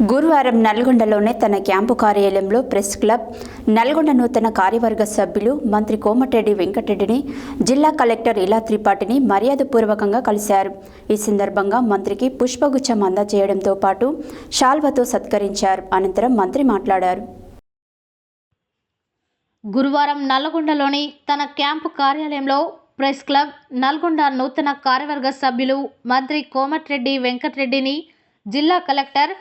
గురువారం నల్గొండలోనే తన క్యాంపు కార్యాలయంలో ప్రెస్ క్లబ్ నల్గొండ నూతన కార్యవర్గ సభ్యులు మంత్రి కోమటిరెడ్డి వెంకటరెడ్డిని జిల్లా కలెక్టర్ ఇలా త్రిపాఠిని మర్యాదపూర్వకంగా కలిశారు. ఈ సందర్భంగా మంత్రికి పుష్పగుచ్చం అందజేయడంతో పాటు షాల్వతో సత్కరించారు. అనంతరం మంత్రి మాట్లాడారు. గురువారం నల్గొండలోని తన క్యాంపు కార్యాలయంలో ప్రెస్ క్లబ్ నల్గొండ నూతన కార్యవర్గ సభ్యులు మంత్రి కోమటిరెడ్డి వెంకటరెడ్డిని జిల్లా కలెక్టర్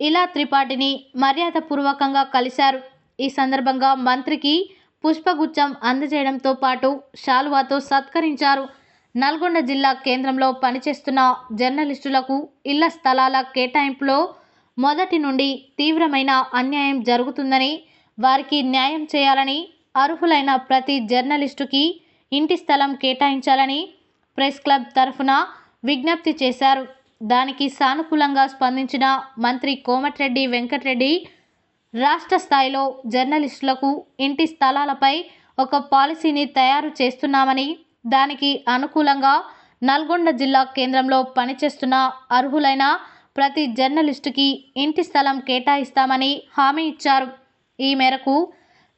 ఇలా త్రిపాఠిని మర్యాదపూర్వకంగా కలిశారు. ఈ సందర్భంగా మంత్రికి పుష్పగుచ్చం అందజేయడంతో పాటు శాలువాతో సత్కరించారు. నల్గొండ జిల్లా కేంద్రంలో పనిచేస్తున్న జర్నలిస్టులకు ఇళ్ళ స్థలాల కేటాయింపులో మొదటి నుండి తీవ్రమైన అన్యాయం జరుగుతుందని వారికి న్యాయం చేయాలని అర్హులైన ప్రతి జర్నలిస్టుకి ఇంటి స్థలం కేటాయించాలని ప్రెస్ క్లబ్ తరఫున విజ్ఞప్తి చేశారు. దానికి సానుకూలంగా స్పందించిన మంత్రి కోమటిరెడ్డి వెంకటరెడ్డి రాష్ట్ర స్థాయిలో జర్నలిస్టులకు ఇంటి స్థలాలపై ఒక పాలసీని తయారు చేస్తున్నామని దానికి అనుకూలంగా నల్గొండ జిల్లా కేంద్రంలో పనిచేస్తున్న అర్హులైన ప్రతి జర్నలిస్టుకి ఇంటి స్థలం కేటాయిస్తామని హామీ ఇచ్చారు. ఈ మేరకు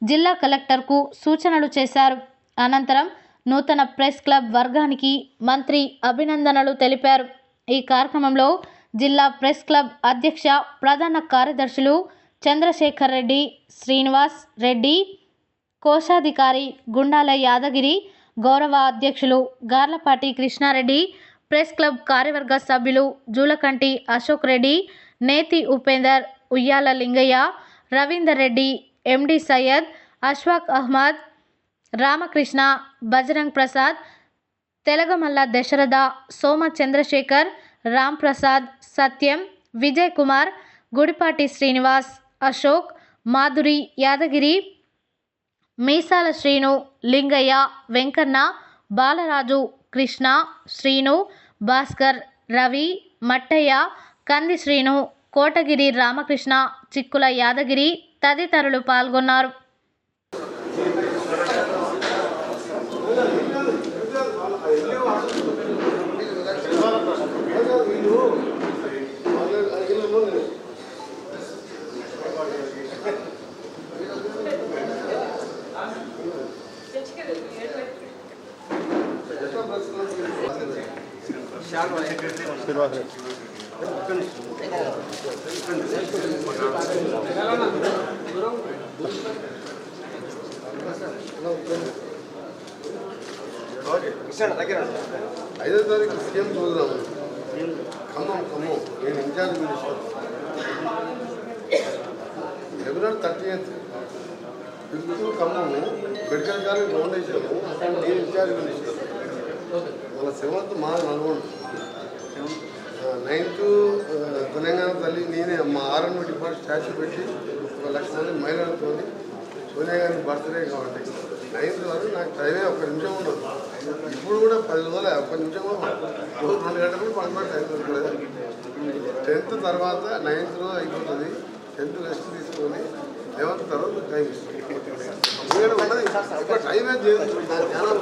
జిల్లా కలెక్టర్కు సూచనలు చేశారు. అనంతరం నూతన ప్రెస్ క్లబ్ వర్గానికి మంత్రి అభినందనలు తెలిపారు. ఈ కార్యక్రమంలో జిల్లా ప్రెస్ క్లబ్ అధ్యక్ష ప్రధాన కార్యదర్శులు చంద్రశేఖర్ రెడ్డి శ్రీనివాస్ రెడ్డి కోశాధికారి గుండాల యాదగిరి గౌరవ అధ్యక్షులు గార్లపాటి కృష్ణారెడ్డి ప్రెస్ క్లబ్ కార్యవర్గ సభ్యులు జూలకంటి అశోక్ రెడ్డి నేతి ఉపేందర్ ఉయ్యాల లింగయ్య రవీందర్ రెడ్డి ఎండి సయ్యద్ అష్వాక్ అహ్మద్ రామకృష్ణ బజరంగ్ ప్రసాద్ తెలగమల్ల దశరథ సోమ చంద్రశేఖర్ రామ్ ప్రసాద్ సత్యం విజయ్ కుమార్ గుడిపాటి శ్రీనివాస్ అశోక్ మాధురి యాదగిరి మీసాల శ్రీను లింగయ్య వెంకన్న బాలరాజు కృష్ణ శ్రీను భాస్కర్ రవి మట్టయ్య కంది శ్రీను కోటగిరి రామకృష్ణ చిక్కుల యాదగిరి తదితరులు పాల్గొన్నారు. ఐదో తారీఖు సీఎం చూద్దాము ఖమ్మం ఖమ్మం నేను ఇన్ఛార్జ్ మినిస్టర్ ఎవరో thirty eighth fifth Khammam medical college foundation నేను ఇన్ఛార్జ్ మినిస్టర్ మన సెవెంత్ మా నల్గొండ. నైన్త్ తెలంగాణ తల్లి నేనే మా ఆర్ఎన్బి డిపార్ట్మెంట్ స్టాచ్యూ పెట్టి ఒక లక్ష మంది మహిళలతో సోనియా గాంధీ బర్త్డే కాబట్టి నైన్త్ వరకు నాకు టైమే ఒక నిమిషం ఉండదు. ఇప్పుడు కూడా పది రోజులు ఒక నిమిషం. రోజు రెండు గంటలు పదకొండు టైం దొరకలేదు టెన్త్ తర్వాత నైన్త్ రోజు అయిపోతుంది. టెన్త్ రెస్ట్ తీసుకొని లెవెన్త్ తర్వాత టైం ఇస్తుంది. టైమే చేయదు. ధ్యానం